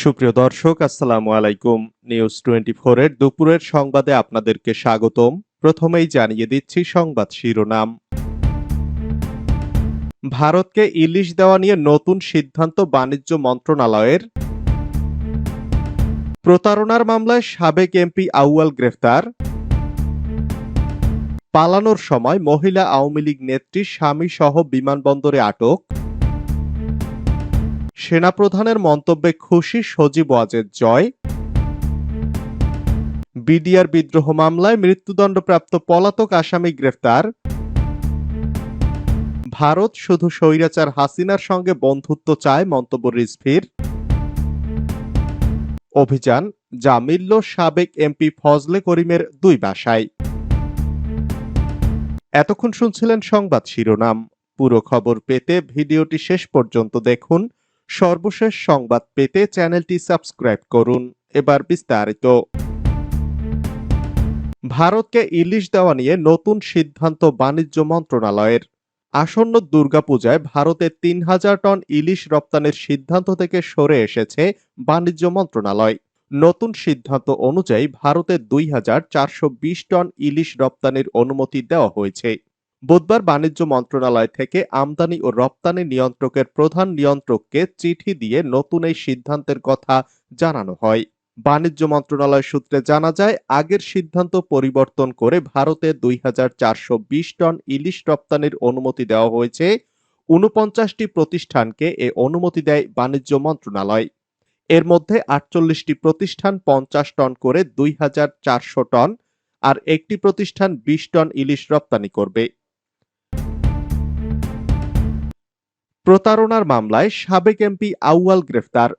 সুপ্রিয় দর্শক, আসসালামু আলাইকুম। নিউজ টোয়েন্টি এর দুপুরের সংবাদে আপনাদেরকে স্বাগতম। প্রথমেই জানিয়ে দিচ্ছি সংবাদ শিরোনাম। ভারতকে ইলিশ দেওয়া নিয়ে নতুন সিদ্ধান্ত বাণিজ্য মন্ত্রণালয়ের। প্রতারণার মামলায় সাবেক এমপি আউয়াল গ্রেফতার। পালানোর সময় মহিলা আওয়ামী লীগ নেত্রী স্বামী সহ বিমানবন্দরে আটক। সেনাপ্রধানের মন্তব্যে খুশি সজীব ওয়াজেদ জয়। বিডিআর বিদ্রোহ মামলায় মৃত্যুদণ্ডপ্রাপ্ত পলাতক আসামি গ্রেফতার। ভারত শুধু স্বৈরাচার হাসিনার সঙ্গে বন্ধুত্ব চায়, মন্তব্য রিজভির। অভিযান, যা মিলল সাবেক এমপি ফজলে করিমের দুই বাসায়। এতক্ষণ শুনছিলেন সংবাদ শিরোনাম। পুরো খবর পেতে ভিডিওটি শেষ পর্যন্ত দেখুন। সর্বশেষ সংবাদ পেতে চ্যানেলটি সাবস্ক্রাইব করুন। এবার বিস্তারিত। ভারতকে ইলিশ দেওয়া নিয়ে নতুন সিদ্ধান্ত বাণিজ্য মন্ত্রণালয়ের। আসন্ন দুর্গাপূজায় ভারতে তিন হাজার টন ইলিশ রপ্তানির সিদ্ধান্ত থেকে সরে এসেছে বাণিজ্য মন্ত্রণালয়। নতুন সিদ্ধান্ত অনুযায়ী ভারতে দুই হাজার চারশো বিশ টন ইলিশ রপ্তানির অনুমতি দেওয়া হয়েছে। বুধবার বাণিজ্য মন্ত্রণালয় থেকে আমদানি ও রপ্তানি নিয়ন্ত্রকের প্রধান নিয়ন্ত্রককে চিঠি দিয়ে নতুন এই সিদ্ধান্তের কথা জানানো হয়। বাণিজ্য মন্ত্রণালয় সূত্রে জানা যায়, আগের সিদ্ধান্ত পরিবর্তন করে ভারতে দুই হাজার চারশো বিশ টন ইলিশ রপ্তানির অনুমতি দেওয়া হয়েছে। উনপঞ্চাশটি প্রতিষ্ঠানকে এ অনুমতি দেয় বাণিজ্য মন্ত্রণালয়। এর মধ্যে আটচল্লিশটি প্রতিষ্ঠান পঞ্চাশ টন করে দুই হাজার চারশো টন আর একটি প্রতিষ্ঠান বিশ টন ইলিশ রপ্তানি করবে। প্রতারণার মামলায় সাবেক এমপি আউয়াল গ্রেফতার।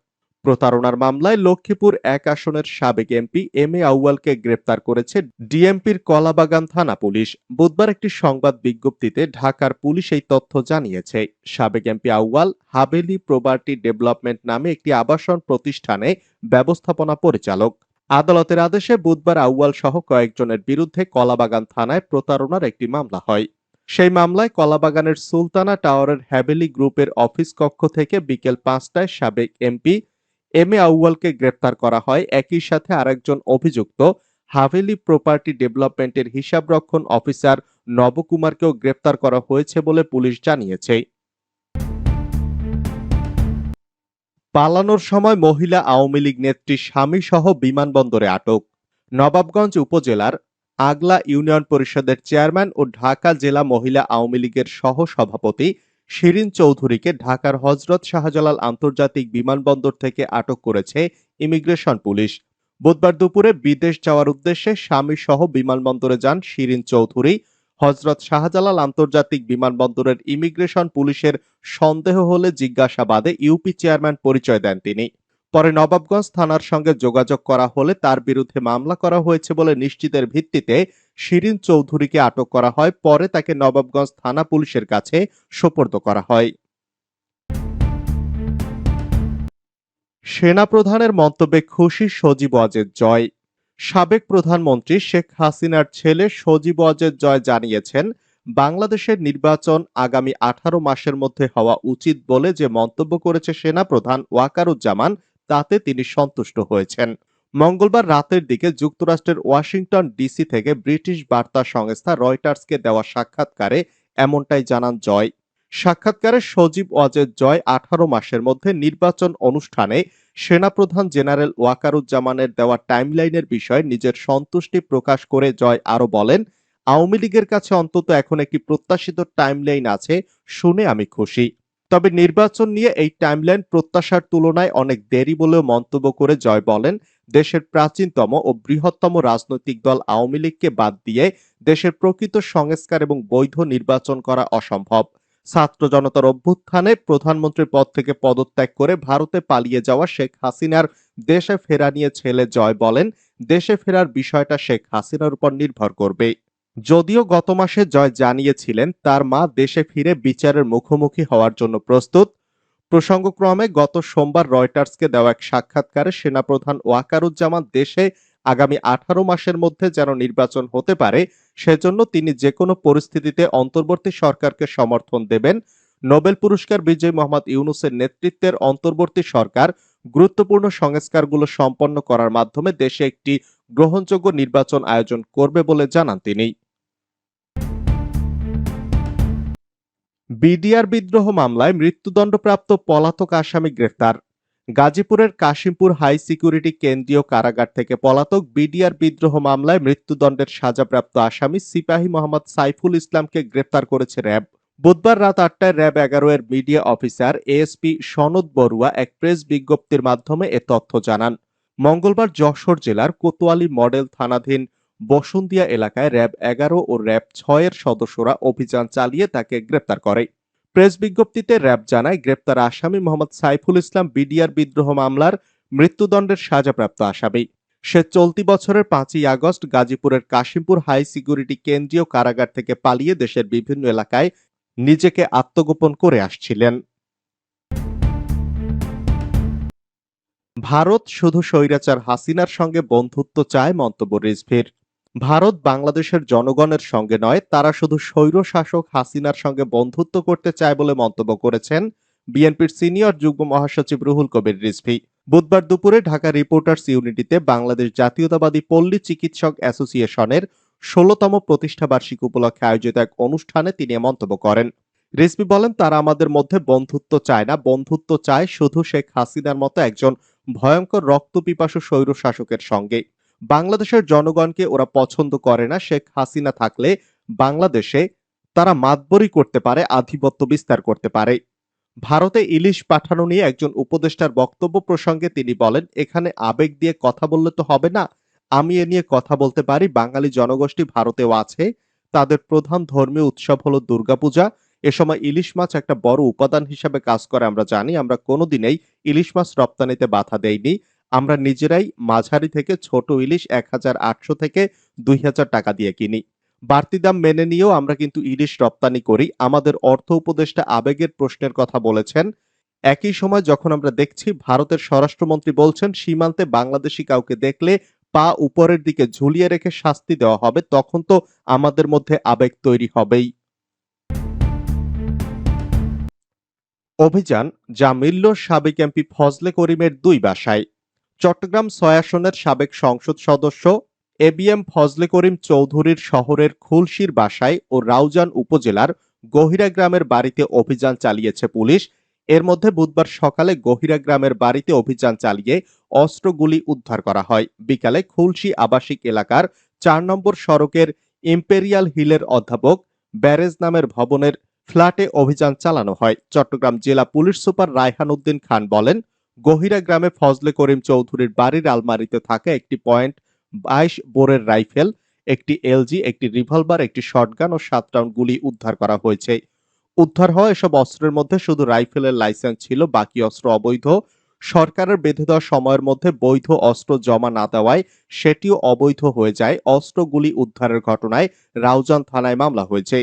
প্রতারণার মামলায় লক্ষ্মীপুর এক আসনের সাবেক এমপি এম এ আউয়ালকে গ্রেপ্তার করেছে ডিএমপির কলাবাগান থানা পুলিশ। বুধবার একটি সংবাদ বিজ্ঞপ্তিতে ঢাকার পুলিশ এই তথ্য জানিয়েছে। সাবেক MP Awal Haveli property development নামে একটি আবাসন প্রতিষ্ঠানে ব্যবস্থাপনা পরিচালক। আদালতের আদেশে বুধবার আউয়াল সহ কয়েকজনের বিরুদ্ধে কলাবাগান থানায় প্রতারণার একটি মামলা হয়। সেই মামলায় কলাবাগানের সুলতানা টাওয়ারের হ্যাভেলি গ্রুপের অফিস কক্ষ থেকে বিকেল পাঁচটায় সাবেক এমপি এম এ আউয়ালকে গ্রেপ্তার করা হয়। একই সাথে আরেকজন অভিযুক্ত হাভেলি প্রপার্টি ডেভেলপমেন্টের হিসাবরক্ষণ অফিসার নবকুমারকেও গ্রেপ্তার করা হয়েছে বলে পুলিশ জানিয়েছে। পালানোর সময় মহিলা আওয়ামী লীগ নেত্রী স্বামী সহ বিমানবন্দরে আটক। নবাবগঞ্জ উপজেলার আগলা ইউনিয়ন পরিষদের চেয়ারম্যান ও ঢাকা জেলা মহিলা আওয়ামী লীগের সহ সভাপতি শিরিন চৌধুরীকে ঢাকার হজরত শাহজালাল আন্তর্জাতিক বিমানবন্দর থেকে আটক করেছে ইমিগ্রেশন পুলিশ। বুধবার দুপুরে বিদেশ যাওয়ার উদ্দেশ্যে স্বামী সহ বিমানবন্দরে যান শিরিন চৌধুরী। হজরত শাহজালাল আন্তর্জাতিক বিমানবন্দরের ইমিগ্রেশন পুলিশের সন্দেহ হলে জিজ্ঞাসাবাদে ইউপি চেয়ারম্যান পরিচয় দেন তিনি। পরে নবাবগঞ্জ থানার সঙ্গে যোগাযোগ করা হলে তার বিরুদ্ধে মামলা করা হয়েছে বলে নিশ্চিতের ভিত্তিতে শিরিন চৌধুরীকে আটক করা হয়। পরে তাকে নবাবগঞ্জ থানা পুলিশের কাছে সোপর্দ করা হয়। সেনাপ্রধানের মন্তব্যে খুশি সজীব অজেদ জয়। সাবেক প্রধানমন্ত্রী শেখ হাসিনার ছেলে সজীব অজেদ জয় জানিয়েছেন, বাংলাদেশের নির্বাচন আগামী আঠারো মাসের মধ্যে হওয়া উচিত বলে যে মন্তব্য করেছে সেনাপ্রধান ওয়াকারুজ্জামান তাতে তিনি সন্তুষ্ট হয়েছেন। মঙ্গলবার রাতের দিকে যুক্তরাষ্ট্রের ওয়াশিংটন ডিসি থেকে ব্রিটিশ বার্তা সংস্থা রয়টার্সকে দেওয়া সাক্ষাৎকারে এমনটাই জানান জয়। সাক্ষাৎকারে সজীব ওয়াজেদ জয় আঠারো মাসের মধ্যে নির্বাচন অনুষ্ঠানে সেনাপ্রধান জেনারেল ওয়াকারুজ্জামানের দেওয়া টাইমলাইনের বিষয়ে নিজের সন্তুষ্টি প্রকাশ করে জয় আরও বলেন, আওয়ামী লীগের কাছে অন্তত এখন একটি প্রত্যাশিত টাইমলাইন আছে, শুনে আমি খুশি। তবে নির্বাচন নিয়ে এই টাইমলাইন প্রত্যাশার তুলনায় অনেক দেরি বলেও মন্তব্য করে জয় বলেন দেশের প্রাচীনতম ও বৃহত্তম রাজনৈতিক দল আওয়ামী লীগকে বাদ দিয়ে দেশের প্রকৃত সংস্কার এবং বৈধ নির্বাচন করা অসম্ভব। ছাত্র জনতার অভ্যুত্থানে প্রধানমন্ত্রীর পদ থেকে পদত্যাগ করে ভারতে পালিয়ে যাওয়া শেখ হাসিনার দেশে ফেরা নিয়ে ছেলে জয় বলেন, দেশে ফেরার বিষয়টা শেখ হাসিনার উপর নির্ভর করবে যদিও গত মাসে জয় জানিয়েছিলেন, তার মা দেশে ফিরে বিচারের মুখোমুখি হওয়ার জন্য প্রস্তুত। প্রসঙ্গক্রমে গত সোমবার রয়টার্সকে দেওয়া এক সাক্ষাৎকারে সেনাপ্রধান ওয়াকারুজ্জামান দেশে আগামী আঠারো মাসের মধ্যে যেন নির্বাচন হতে পারে, সেজন্য তিনি যে কোনো পরিস্থিতিতে অন্তর্বর্তী সরকারকে সমর্থন দেবেন। নোবেল পুরস্কার বিজয়ী মোহাম্মদ ইউনুসের নেতৃত্বের অন্তর্বর্তী সরকার গুরুত্বপূর্ণ সংস্কারগুলো সম্পন্ন করার মাধ্যমে দেশে একটি গ্রহণযোগ্য নির্বাচন আয়োজন করবে বলে জানান তিনি। বিডিআর বিদ্রোহ মামলায় মৃত্যুদণ্ডপ্রাপ্ত পলাতক আসামি গ্রেফতার। গাজীপুরের কাশিমপুর হাই সিকিউরিটি কেন্দ্রীয় কারাগার থেকে পলাতক বিডিআর বিদ্রোহ মামলায় মৃত্যুদণ্ডের সাজাপ্রাপ্ত আসামি সিপাহী মোহাম্মদ সাইফুল ইসলামকে গ্রেফতার করেছে র্যাব। বুধবার রাত আটটায় র্যাব এগারো এর মিডিয়া অফিসার এএসপি সনদ বড়ুয়া এক প্রেস বিজ্ঞপ্তির মাধ্যমে এ তথ্য জানান। মঙ্গলবার যশোর জেলার কোতোয়ালি মডেল থানাধীন বসুন্দিয়া এলাকায় র্যাব এগারো ও র্যাব ছয়ের সদস্যরা অভিযান চালিয়ে তাকে গ্রেপ্তার করে। প্রেস বিজ্ঞপ্তিতে র্যাব জানায়, গ্রেপ্তার আসামি মোহাম্মদ সাইফুল ইসলাম বিডিআর বিদ্রোহ মামলার মৃত্যুদণ্ডের সাজাপ্রাপ্ত আসামি। সে চলতি বছরের পাঁচই আগস্ট গাজীপুরের কাশিমপুর হাই সিকিউরিটি কেন্দ্রীয় কারাগার থেকে পালিয়ে দেশের বিভিন্ন এলাকায় নিজেকে আত্মগোপন করে আসছিলেন। ভারত শুধু স্বৈরাচার হাসিনার সঙ্গে বন্ধুত্ব চায় মন্তব্য রিজভির। ভারত বাংলাদেশের জনগণের সঙ্গে নয়, তারা শুধু স্বৈর শাসক হাসিনার সঙ্গে বন্ধুত্ব করতে চায় বলে মন্তব্য করেছেন বিএনপির সিনিয়র যুগ্ম মহাসচিব রুহুল কবির রিজভি। বুধবার দুপুরে ঢাকা রিপোর্টার্স ইউনিটিতে বাংলাদেশ জাতীয়তাবাদী পল্লী চিকিৎসক অ্যাসোসিয়েশনের ষোলতম প্রতিষ্ঠা বার্ষিকী উপলক্ষে আয়োজিত এক অনুষ্ঠানে তিনি মন্তব্য করেন। রিজভি বলেন, তারা আমাদের মধ্যে বন্ধুত্ব চায় না। বন্ধুত্ব চায় শুধু শেখ হাসিনার মতো একজন ভয়ঙ্কর রক্তপিপাসু স্বৈর শাসকের সঙ্গে বাংলাদেশের জনগণকে ওরা পছন্দ করে না, শেখ হাসিনা থাকলে বাংলাদেশে তারা মাতবরি করতে পারে, আধিপত্য বিস্তার করতে পারে। ভারতে ইলিশ পাঠানো নিয়ে একজন উপদেষ্টার বক্তব্য প্রসঙ্গে তিনি বলেন, এখানে আবেগ দিয়ে কথা বললে তো হবে না। আমি এ নিয়ে কথা বলতে পারি। বাঙালি জনগোষ্ঠী ভারতেও আছে। তাদের প্রধান ধর্মীয় উৎসব হলো দুর্গাপূজা। এ সময় ইলিশ মাছ একটা বড় উপাদান হিসাবে কাজ করে, আমরা জানি। আমরা কোনোদিনেই ইলিশ মাছ রপ্তানিতে বাধা দেইনি। আমরা নিজেরাই মাঝারি থেকে ছোট ইলিশ এক হাজার আটশো থেকে দুই হাজার টাকা দিয়ে কিনি। বাড়তি দাম মেনে নিয়েও আমরা কিন্তু ইলিশ রপ্তানি করি। আমাদের অর্থ উপদেষ্টা আবেগের প্রশ্নের কথা বলেছেন, একই সময় যখন আমরা দেখছি ভারতের স্বরাষ্ট্রমন্ত্রী বলছেন, সীমান্তে বাংলাদেশি কাউকে দেখলে পা উপরের দিকে ঝুলিয়ে রেখে শাস্তি দেওয়া হবে, তখন তো আমাদের মধ্যে আবেগ তৈরি হবেই। অভিযান, যা মিলল সাবেক এমপি ফজলে করিমের দুই বাসায়। চট্টগ্রাম ছয় আসনের সাবেক সংসদ সদস্য A B M Fazle Karim চৌধুরীর শহরের খুলশির বাসায় ও রাউজান উপজেলার গহিরা গ্রামের বাড়িতে অভিযান চালিয়েছে পুলিশ। এর মধ্যে বুধবার সকালে গহিরা গ্রামের বাড়িতে অভিযান চালিয়ে অস্ত্রগুলি উদ্ধার করা হয়। বিকালে খুলশি আবাসিক এলাকার চার নম্বর সড়কের ইম্পেরিয়াল হিলের অধ্যাপক ব্যারেজ নামের ভবনের ফ্ল্যাটে অভিযান চালানো হয়। চট্টগ্রাম জেলা পুলিশ সুপার রায়হান উদ্দিন খান বলেন গহিরা গ্রামে ফজলে করিম চৌধুরীর বাড়ির আলমারিতে থাকা একটি পয়েন্ট বাইশ বোরের রাইফেল, একটি এলজি, একটি রিভলভার, একটি শটগান ও সাত রাউন্ড গুলি উদ্ধার করা হয়েছে। উদ্ধার হওয়া এসব অস্ত্রের মধ্যে শুধু রাইফেলের লাইসেন্স ছিল, বাকি অস্ত্র অবৈধ। সরকারের বেঁধে দেওয়া সময়ের মধ্যে বৈধ অস্ত্র জমা না দেওয়ায় সেটিও অবৈধ হয়ে যায়। অস্ত্রগুলি উদ্ধারের ঘটনায় রাউজান থানায় মামলা হয়েছে।